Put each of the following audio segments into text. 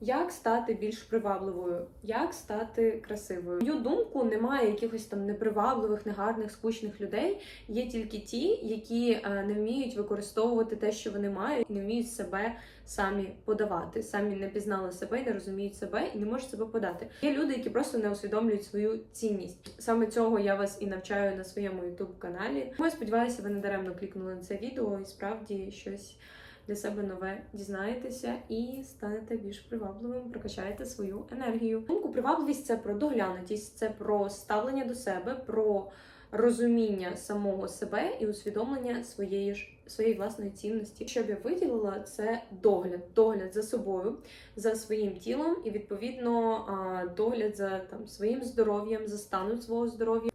Як стати більш привабливою, як стати красивою? Мою думку, немає якихось там непривабливих, негарних, скучних людей. Є тільки ті, які е, не вміють використовувати те, що вони мають, не вміють себе самі подавати, самі не пізнали себе, не розуміють себе і не можуть себе подати. Є люди, які просто не усвідомлюють свою цінність. Саме цього я вас і навчаю на своєму youtube каналі. Тому я сподіваюся, ви не даремно клікнули на це відео і справді щось для себе нове дізнаєтеся і станете більш привабливим, прокачаєте свою енергію. Думку, привабливість це про доглянутість, це про ставлення до себе, про розуміння самого себе і усвідомлення своєї ж своєї власної цінності. Що б я виділила, це догляд, догляд за собою, за своїм тілом, і відповідно догляд за там своїм здоров'ям, за станом свого здоров'я.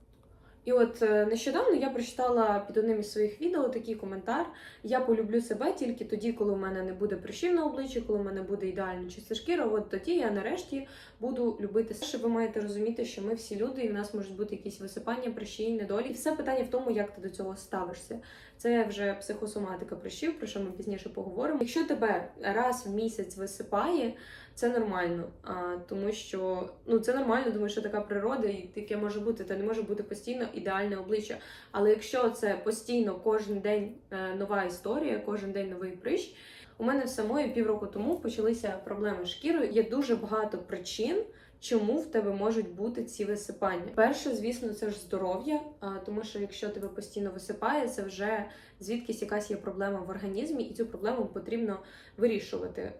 І от е, нещодавно я прочитала під одним із своїх відео такий коментар: я полюблю себе тільки тоді, коли у мене не буде прищів на обличчі, коли в мене буде ідеальна чиста шкіра. От тоді я нарешті буду любити себе. Ви маєте розуміти, що ми всі люди, і в нас можуть бути якісь висипання, прищі, недолі. І все питання в тому, як ти до цього ставишся. Це вже психосоматика прищів, про що ми пізніше поговоримо. Якщо тебе раз в місяць висипає, це нормально, а, тому що ну це нормально, думаю, що така природа, і таке може бути. Та не може бути постійно ідеальне обличчя. Але якщо це постійно кожен день е, нова історія, кожен день новий прищ. У мене самої півроку тому почалися проблеми з шкірою. Є дуже багато причин, чому в тебе можуть бути ці висипання. Перше, звісно, це ж здоров'я, тому що якщо тебе постійно висипає, це вже звідкись якась є проблема в організмі, і цю проблему потрібно вирішувати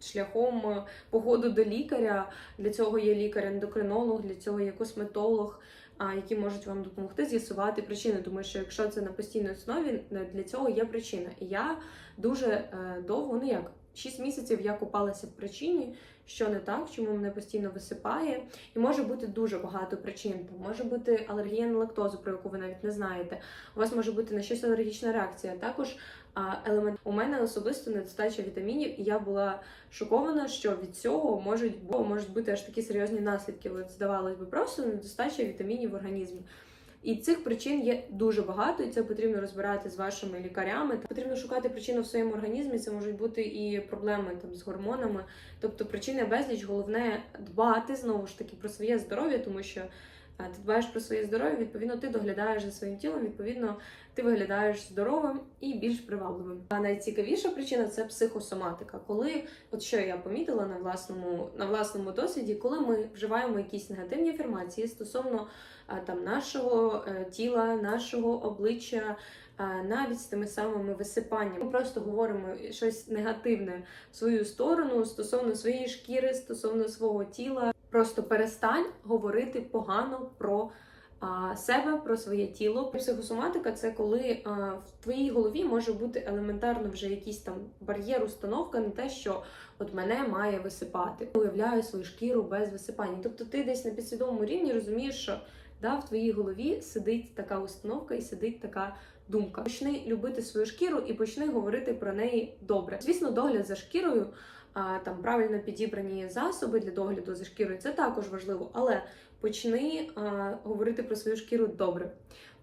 шляхом походу до лікаря. Для цього є лікар-ендокринолог, для цього є косметолог. Які можуть вам допомогти з'ясувати причини, тому що якщо це на постійній основі, для цього є причина. І я дуже е, довго, ну як 6 місяців я купалася в причині, що не так, чому мене постійно висипає. І може бути дуже багато причин. Може бути алергія на лактозу, про яку ви навіть не знаєте. У вас може бути на щось алергічна реакція. Також елемент у мене особисто недостача вітамінів, і я була шокована, що від цього можуть, можуть бути аж такі серйозні наслідки. От здавалось би, просто недостача вітамінів в організмі. І цих причин є дуже багато, і це потрібно розбирати з вашими лікарями. Потрібно шукати причину в своєму організмі. Це можуть бути і проблеми там з гормонами. Тобто причини безліч, головне дбати знову ж таки про своє здоров'я, тому що ти дбаєш про своє здоров'я, відповідно, ти доглядаєш за своїм тілом, відповідно, ти виглядаєш здоровим і більш привабливим. А найцікавіша причина це психосоматика. Коли, от що я помітила на власному на власному досвіді, коли ми вживаємо якісь негативні інформації стосовно там нашого е, тіла, нашого обличчя. Навіть з тими самими висипаннями. Ми просто говоримо щось негативне в свою сторону стосовно своєї шкіри, стосовно свого тіла. Просто перестань говорити погано про себе, про своє тіло. Психосоматика це коли в твоїй голові може бути елементарно вже якийсь там бар'єр, установка на те, що от мене має висипати. Уявляю свою шкіру без висипання. Тобто ти десь на підсвідомому рівні розумієш, що да, в твоїй голові сидить така установка і сидить така думка. Почни любити свою шкіру і почни говорити про неї добре. Звісно, догляд за шкірою. Там правильно підібрані засоби для догляду за шкірою це також важливо, але почни а, говорити про свою шкіру добре.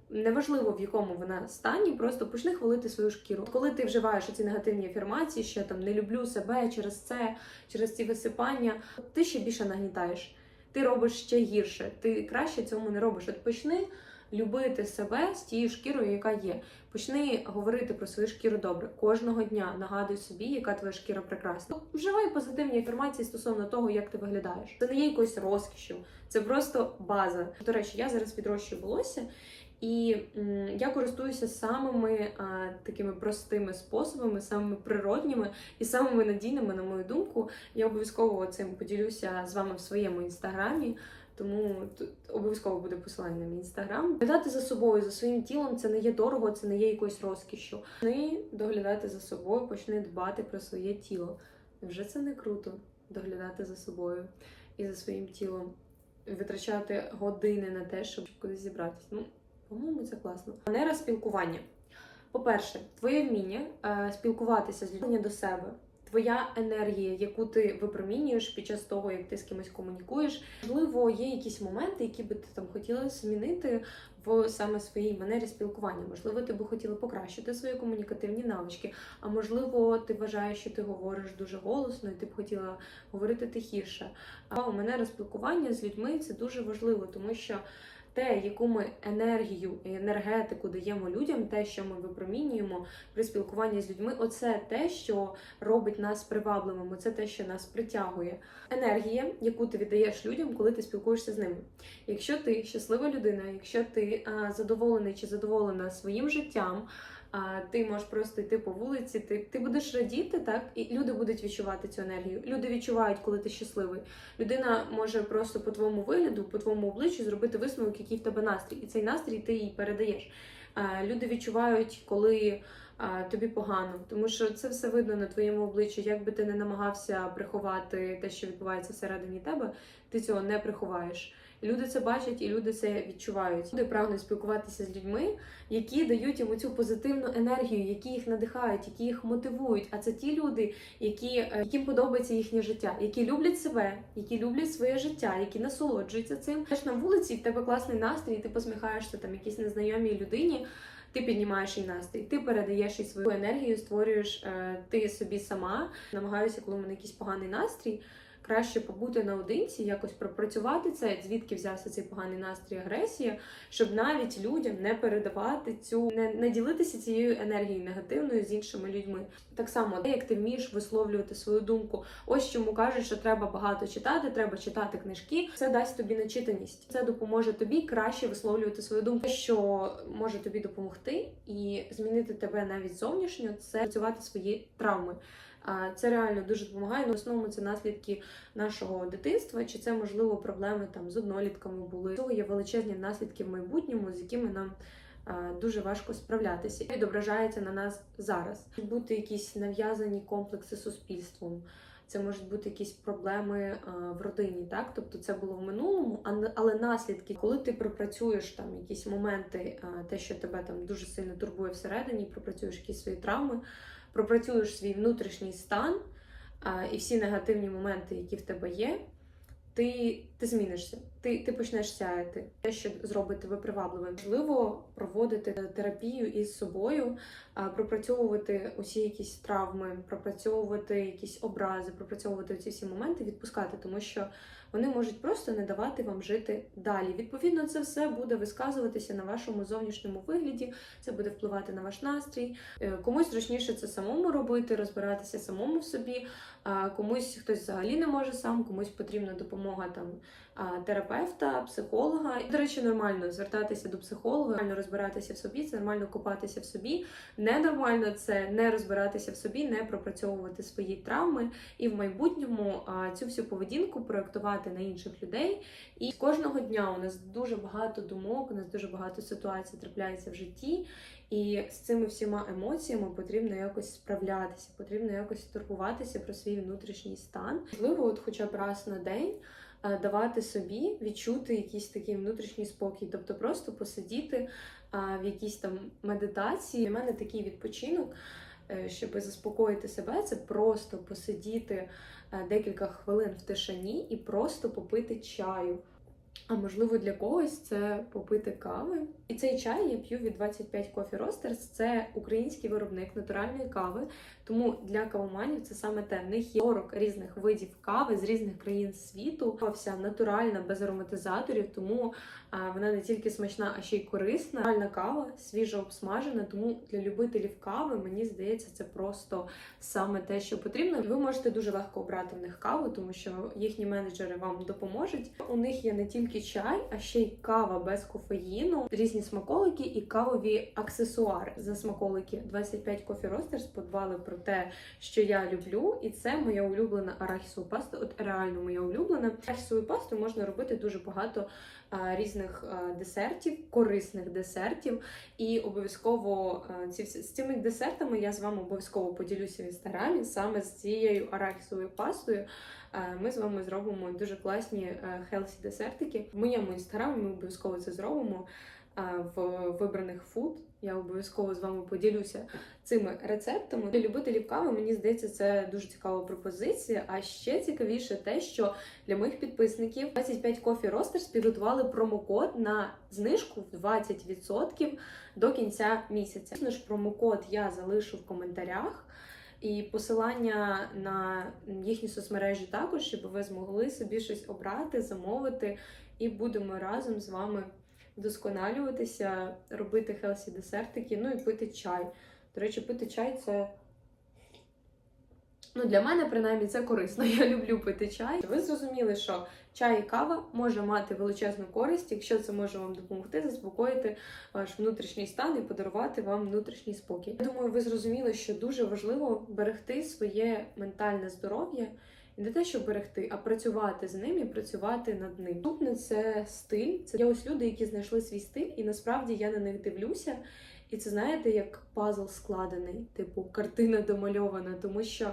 Неважливо в якому вона стані, просто почни хвалити свою шкіру. Коли ти вживаєш ці негативні афірмації, що там не люблю себе через це, через ці висипання, ти ще більше нагнітаєш. Ти робиш ще гірше, ти краще цьому не робиш. От почни любити себе з тією шкірою, яка є. Почни говорити про свою шкіру добре. Кожного дня нагадуй собі, яка твоя шкіра прекрасна. Вживай позитивні інформації стосовно того, як ти виглядаєш. Це не є якоюсь розкішю, це просто база. До речі, я зараз відрощую волосся. І я користуюся самими а, такими простими способами, самими природніми і самими надійними, на мою думку. Я обов'язково цим поділюся з вами в своєму інстаграмі. Тому тут обов'язково буде посилання на мій інстаграм. Доглядати за собою, за своїм тілом це не є дорого, це не є якоюсь розкішшю. Почни доглядати за собою, почни дбати про своє тіло. Вже це не круто доглядати за собою і за своїм тілом, витрачати години на те, щоб кудись зібратися. Ну, по-моєму, це класно. Манера спілкування. По-перше, твоє вміння е, спілкуватися з людьми до себе. Твоя енергія, яку ти випромінюєш під час того, як ти з кимось комунікуєш. Можливо, є якісь моменти, які би ти там хотіла змінити в саме своїй манері спілкування. Можливо, ти би хотіла покращити свої комунікативні навички, а можливо, ти вважаєш, що ти говориш дуже голосно, і ти б хотіла говорити тихіше. А у мене спілкування з людьми це дуже важливо, тому що те, яку ми енергію і енергетику даємо людям, те, що ми випромінюємо при спілкуванні з людьми, оце те, що робить нас привабливими, це те, що нас притягує. Енергія, яку ти віддаєш людям, коли ти спілкуєшся з ними. Якщо ти щаслива людина, якщо ти задоволений чи задоволена своїм життям. Ти можеш просто йти по вулиці, ти, ти будеш радіти, так і люди будуть відчувати цю енергію. Люди відчувають, коли ти щасливий. Людина може просто по твоєму вигляду, по твоєму обличчю зробити висновок, який в тебе настрій, і цей настрій ти їй передаєш. Люди відчувають, коли тобі погано, тому що це все видно на твоєму обличчі. Як би ти не намагався приховати те, що відбувається всередині тебе, ти цього не приховаєш. Люди це бачать і люди це відчувають. Люди прагнуть спілкуватися з людьми, які дають йому цю позитивну енергію, які їх надихають, які їх мотивують. А це ті люди, які, е, яким подобається їхнє життя, які люблять себе, які люблять своє життя, які насолоджуються цим. Теж на вулиці в тебе класний настрій, ти посміхаєшся там якійсь незнайомій людині. Ти піднімаєш їй настрій, ти передаєш їй свою енергію, створюєш е, ти собі сама. Намагаюся, коли в мене якийсь поганий настрій краще побути наодинці, якось пропрацювати це, звідки взявся цей поганий настрій, агресія, щоб навіть людям не передавати цю, не, не ділитися цією енергією негативною з іншими людьми. Так само, як ти вмієш висловлювати свою думку, ось чому кажуть, що треба багато читати, треба читати книжки. Це дасть тобі начитаність. Це допоможе тобі краще висловлювати свою думку, що може тобі допомогти і змінити тебе навіть зовнішньо, це працювати свої травми. Це реально дуже допомагає. Ну, в основному це наслідки нашого дитинства, чи це можливо проблеми там з однолітками були. Цього є величезні наслідки в майбутньому, з якими нам дуже важко справлятися. Відображається на нас зараз. Можуть бути якісь нав'язані комплекси суспільством. Це можуть бути якісь проблеми в родині, так тобто це було в минулому, але наслідки, коли ти пропрацюєш там якісь моменти, те, що тебе там дуже сильно турбує всередині, пропрацюєш якісь свої травми, пропрацюєш свій внутрішній стан і всі негативні моменти, які в тебе є, ти, ти змінишся, ти, ти почнеш сяяти. Те, що зробить тебе привабливим. Можливо, проводити терапію із собою, пропрацьовувати усі якісь травми, пропрацьовувати якісь образи, пропрацьовувати ці всі моменти, відпускати, тому що вони можуть просто не давати вам жити далі. Відповідно, це все буде висказуватися на вашому зовнішньому вигляді, це буде впливати на ваш настрій. Е, Комусь зручніше це самому робити, розбиратися самому в собі. Комусь хтось взагалі не може сам, комусь потрібна допомога там терапевта, психолога. І, до речі, нормально звертатися до психолога, нормально розбиратися в собі, це нормально копатися в собі. Ненормально це не розбиратися в собі, не пропрацьовувати свої травми і в майбутньому цю всю поведінку проектувати на інших людей. І кожного дня у нас дуже багато думок, у нас дуже багато ситуацій трапляється в житті. І з цими всіма емоціями потрібно якось справлятися, потрібно якось турбуватися про свій внутрішній стан. Можливо, от хоча б раз на день давати собі відчути якийсь такий внутрішній спокій, тобто просто посидіти в якійсь там медитації. Для мене такий відпочинок, е, щоб заспокоїти себе, це просто посидіти е, декілька хвилин в тишині і просто попити чаю. А можливо, для когось це попити кави. І цей чай я п'ю від 25 Coffee Roasters. Це український виробник натуральної кави. Тому для кавоманів це саме те. В них є 40 різних видів кави з різних країн світу. Вся натуральна, без ароматизаторів, тому вона не тільки смачна, а ще й корисна. Натуральна кава, свіжо обсмажена. Тому для любителів кави мені здається, це просто саме те, що потрібно. Ви можете дуже легко обрати в них каву, тому що їхні менеджери вам допоможуть. У них є не тільки чай, а ще й кава без кофеїну, різні смаколики і кавові аксесуари за смаколики. 25 Coffee Roasters подбали про те, що я люблю, і це моя улюблена арахісова паста. От реально моя улюблена. Арахісову пасту можна робити дуже багато різних десертів, корисних десертів. І обов'язково ці з цими десертами я з вами обов'язково поділюся в інстаграмі саме з цією арахісовою пастою. Е, Ми з вами зробимо дуже класні хелсі десертики. В моєму інстаграмі ми обов'язково це зробимо е, в вибраних фуд. Я обов'язково з вами поділюся цими рецептами. Для любителів кави, мені здається, це дуже цікава пропозиція. А ще цікавіше те, що для моїх підписників 25 Coffee Roasters підготували промокод на знижку в 20% до кінця місяця. Ж, промокод я залишу в коментарях. І посилання на їхні соцмережі також, щоб ви змогли собі щось обрати, замовити, і будемо разом з вами вдосконалюватися, робити хелсі десертики, ну і пити чай. До речі, пити чай це. Ну, для мене, принаймні, це корисно. Я люблю пити чай. Ви зрозуміли, що чай і кава може мати величезну користь, якщо це може вам допомогти заспокоїти ваш внутрішній стан і подарувати вам внутрішній спокій. Я думаю, ви зрозуміли, що дуже важливо берегти своє ментальне здоров'я. Не те, щоб берегти, а працювати з ним і працювати над ним. Наступне це стиль. Це є ось люди, які знайшли свій стиль, і насправді я на них дивлюся. І це знаєте, як пазл складений, типу картина домальована, тому що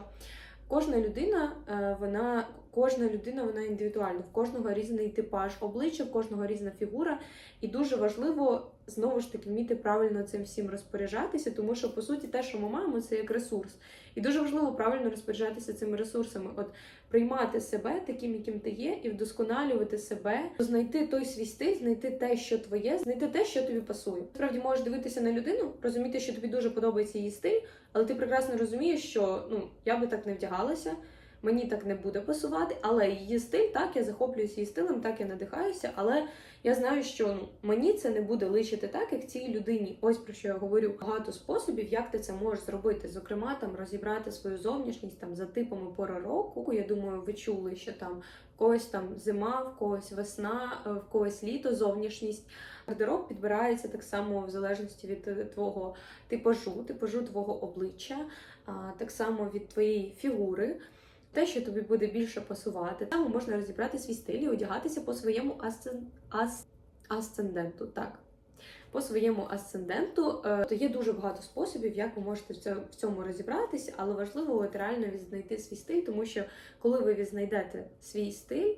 кожна людина, е, вона кожна людина вона індивідуальна, в кожного різний типаж обличчя, в кожного різна фігура, і дуже важливо знову ж таки вміти правильно цим всім розпоряджатися, тому що по суті те, що ми маємо, це як ресурс. І дуже важливо правильно розпоряджатися цими ресурсами, от приймати себе таким, яким ти є, і вдосконалювати себе, знайти той свій стиль, знайти те, що твоє, знайти те, що тобі пасує. Справді можеш дивитися на людину, розуміти, що тобі дуже подобається її стиль, але ти прекрасно розумієш, що ну я би так не вдягалася. Мені так не буде пасувати, але її стиль, так, я захоплююся її стилем, так я надихаюся, але я знаю, що ну, мені це не буде личити так, як цій людині. Ось про що я говорю. Багато способів, як ти це можеш зробити. Зокрема, там розібрати свою зовнішність там за типами пори року. Я думаю, ви чули, що там в когось там зима, в когось весна, е, в когось літо, зовнішність. Гардероб підбирається так само в залежності від е, твого типажу, типажу твого обличчя, так само від твоєї фігури. Те, що тобі буде більше пасувати, там можна розібрати свій стиль і одягатися по своєму асцен... ас... асценденту. Так, по своєму асценденту, Е, то є дуже багато способів, як ви можете в цьому розібратися, але важливо от реально відзнайти свій стиль, тому що коли ви відзнайдете свій стиль,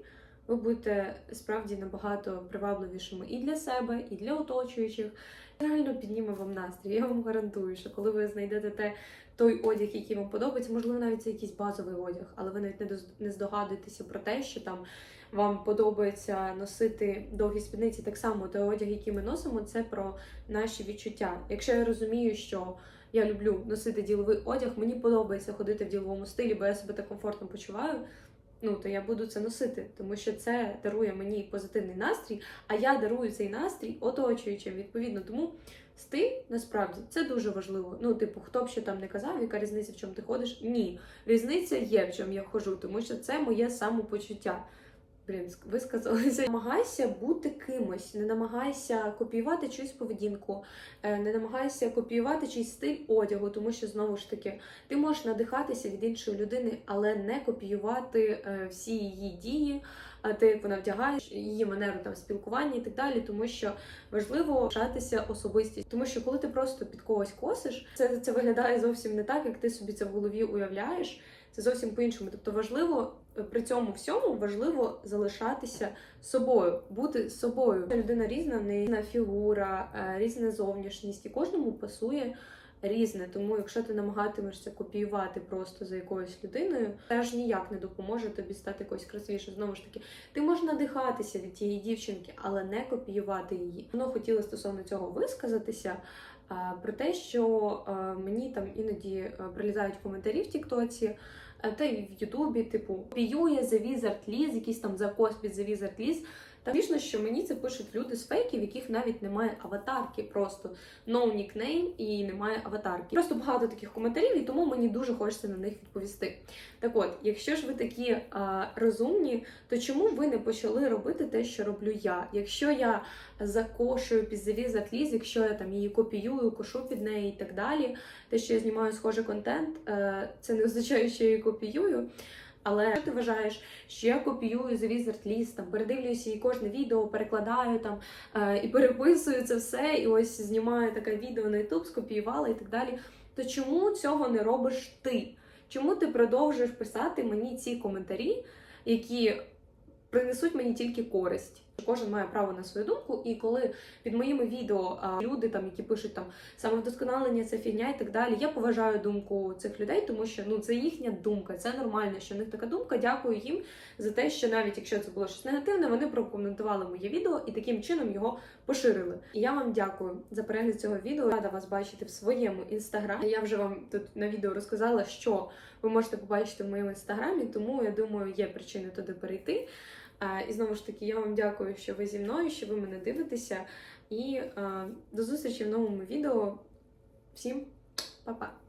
ви будете справді набагато привабливішими і для себе, і для оточуючих. Реально підніме вам настрій. Я вам гарантую, що коли ви знайдете те, той одяг, який вам подобається, можливо, навіть це якийсь базовий одяг, але ви навіть не не здогадуєтеся про те, що там вам подобається носити довгі спідниці. Так само той одяг, який ми носимо, це про наші відчуття. Якщо я розумію, що я люблю носити діловий одяг, мені подобається ходити в діловому стилі, бо я себе так комфортно почуваю. Ну, то я буду це носити, тому що це дарує мені позитивний настрій, а я дарую цей настрій оточуючим. Відповідно, тому стиль насправді це дуже важливо. Ну, типу, хто б що там не казав, яка різниця, в чому ти ходиш? Ні, різниця є, в чому я ходжу, тому що це моє самопочуття. Блін, ск- висказалися. Намагайся бути кимось, не намагайся копіювати чиюсь поведінку, е, не намагайся копіювати чийсь стиль одягу, тому що знову ж таки ти можеш надихатися від іншої людини, але не копіювати е, всі її дії, е, те, як вона вдягає, її манеру там спілкування і так далі, тому що важливо вшатися особистість. Тому що коли ти просто під когось косиш, це, це виглядає зовсім не так, як ти собі це в голові уявляєш. Це зовсім по-іншому. Тобто важливо при цьому всьому важливо залишатися собою, бути собою. Людина різна, в неї різна фігура, е, різна зовнішність, і кожному пасує різне. Тому, якщо ти намагатимешся копіювати просто за якоюсь людиною, теж ніяк не допоможе тобі стати якось красивіше. Знову ж таки, ти можеш надихатися від тієї дівчинки, але не копіювати її. Воно хотіла стосовно цього висказатися. е, Про те, що е, мені там іноді прилізають коментарі в Тіктоці, та й в Ютубі, типу, піює The Wizard Liz, якийсь там The Wizard Liz. Та звісно, що мені це пишуть люди з фейків, яких навіть немає аватарки, просто no нікнейм і немає аватарки. Просто багато таких коментарів, і тому мені дуже хочеться на них відповісти. Так от, якщо ж ви такі а, розумні, то чому ви не почали робити те, що роблю я? Якщо я закошую під The Wizard якщо я там її копіюю, кошу під неї і так далі, те, що я знімаю схожий контент, е, це не означає, що я її копіюю. Але якщо ти вважаєш, що я копіюю The Wizard List, там передивлююся її кожне відео, перекладаю там е, і переписую це все, і ось знімаю таке відео на YouTube, скопіювала і так далі. То чому цього не робиш ти? Чому ти продовжуєш писати мені ці коментарі, які принесуть мені тільки користь? Кожен має право на свою думку, і коли під моїми відео а, люди, там які пишуть там самовдосконалення, це фігня і так далі. Я поважаю думку цих людей, тому що ну це їхня думка, це нормально, що в них така думка. Дякую їм за те, що навіть якщо це було щось негативне, вони прокоментували моє відео і таким чином його поширили. І я вам дякую за перегляд цього відео. Рада вас бачити в своєму інстаграмі. Я вже вам тут на відео розказала, що ви можете побачити в моєму інстаграмі, тому я думаю, є причини туди перейти. І знову ж таки, я вам дякую, що ви зі мною, що ви мене дивитеся. І до зустрічі в новому відео. Всім па-па!